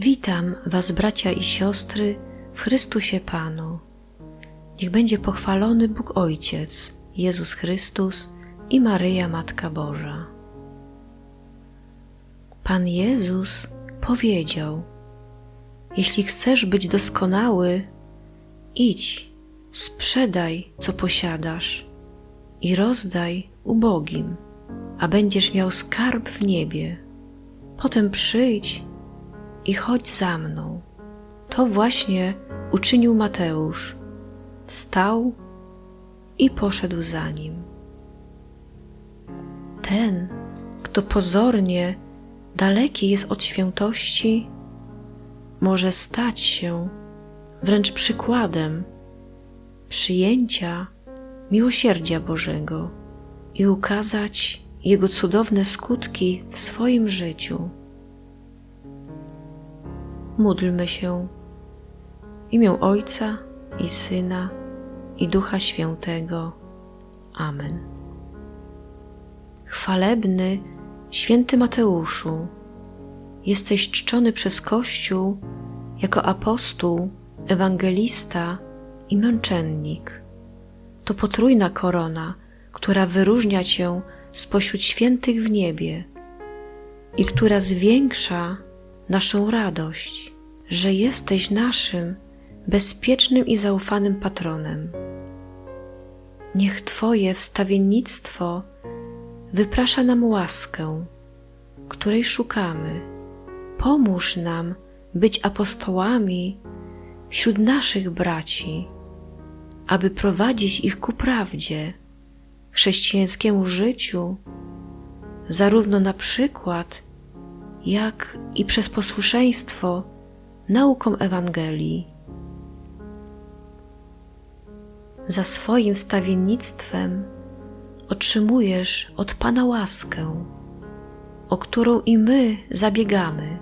Witam Was, bracia i siostry, w Chrystusie Panu. Niech będzie pochwalony Bóg Ojciec, Jezus Chrystus i Maryja Matka Boża. Pan Jezus powiedział: Jeśli chcesz być doskonały, idź, sprzedaj, co posiadasz i rozdaj ubogim, a będziesz miał skarb w niebie. Potem przyjdź i chodź za mną. To właśnie uczynił Mateusz. Wstał i poszedł za nim. Ten, kto pozornie daleki jest od świętości, może stać się wręcz przykładem przyjęcia miłosierdzia Bożego i ukazać Jego cudowne skutki w swoim życiu. Módlmy się w imię Ojca i Syna i Ducha Świętego. Amen. Chwalebny święty Mateuszu, jesteś czczony przez Kościół jako apostuł, ewangelista i męczennik. To potrójna korona, która wyróżnia cię spośród świętych w niebie i która zwiększa naszą radość, że jesteś naszym bezpiecznym i zaufanym patronem. Niech Twoje wstawiennictwo wyprasza nam łaskę, której szukamy. Pomóż nam być apostołami wśród naszych braci, aby prowadzić ich ku prawdzie, chrześcijańskiemu życiu, zarówno na przykład, jak i przez posłuszeństwo naukom Ewangelii. Za swoim stawiennictwem otrzymujesz od Pana łaskę, o którą i my zabiegamy,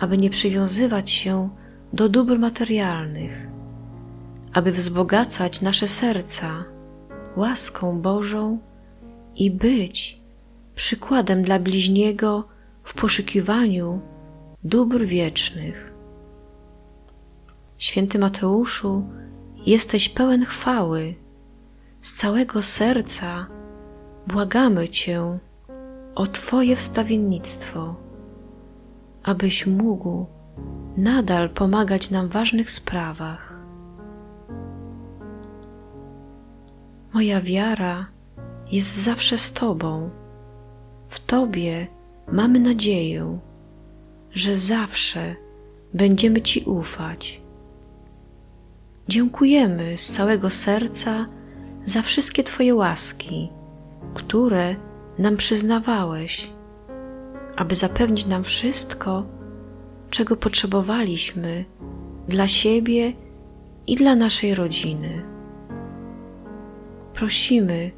aby nie przywiązywać się do dóbr materialnych, aby wzbogacać nasze serca łaską Bożą i być przykładem dla bliźniego w poszukiwaniu dóbr wiecznych. Święty Mateuszu, jesteś pełen chwały. Z całego serca błagamy Cię o Twoje wstawiennictwo, abyś mógł nadal pomagać nam w ważnych sprawach. Moja wiara jest zawsze z Tobą. W Tobie mamy nadzieję, że zawsze będziemy Ci ufać. Dziękujemy z całego serca za wszystkie Twoje łaski, które nam przyznawałeś, aby zapewnić nam wszystko, czego potrzebowaliśmy dla siebie i dla naszej rodziny. Prosimy,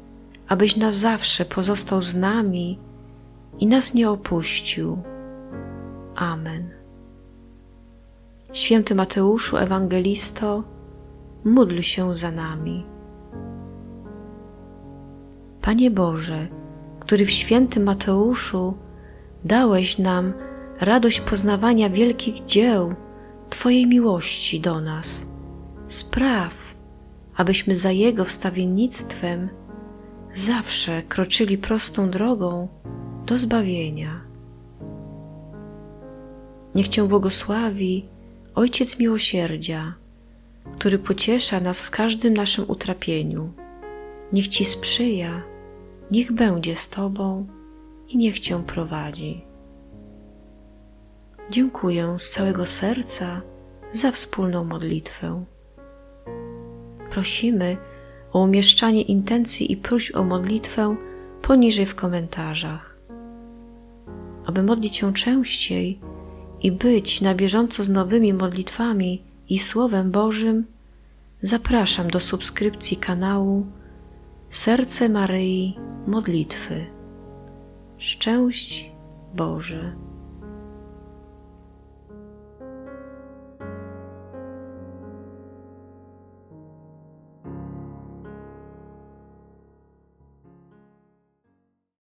abyś na zawsze pozostał z nami i nas nie opuścił. Amen. Święty Mateuszu, Ewangelisto, módl się za nami. Panie Boże, który w świętym Mateuszu dałeś nam radość poznawania wielkich dzieł Twojej miłości do nas, spraw, abyśmy za Jego wstawiennictwem zawsze kroczyli prostą drogą do zbawienia. Niech Cię błogosławi Ojciec Miłosierdzia, który pociesza nas w każdym naszym utrapieniu. Niech Ci sprzyja, niech będzie z Tobą i niech Cię prowadzi. Dziękuję z całego serca za wspólną modlitwę. Prosimy o umieszczanie intencji i próśb o modlitwę poniżej w komentarzach. Aby modlić się częściej i być na bieżąco z nowymi modlitwami i Słowem Bożym, zapraszam do subskrypcji kanału Serce Maryi Modlitwy. Szczęść Boże.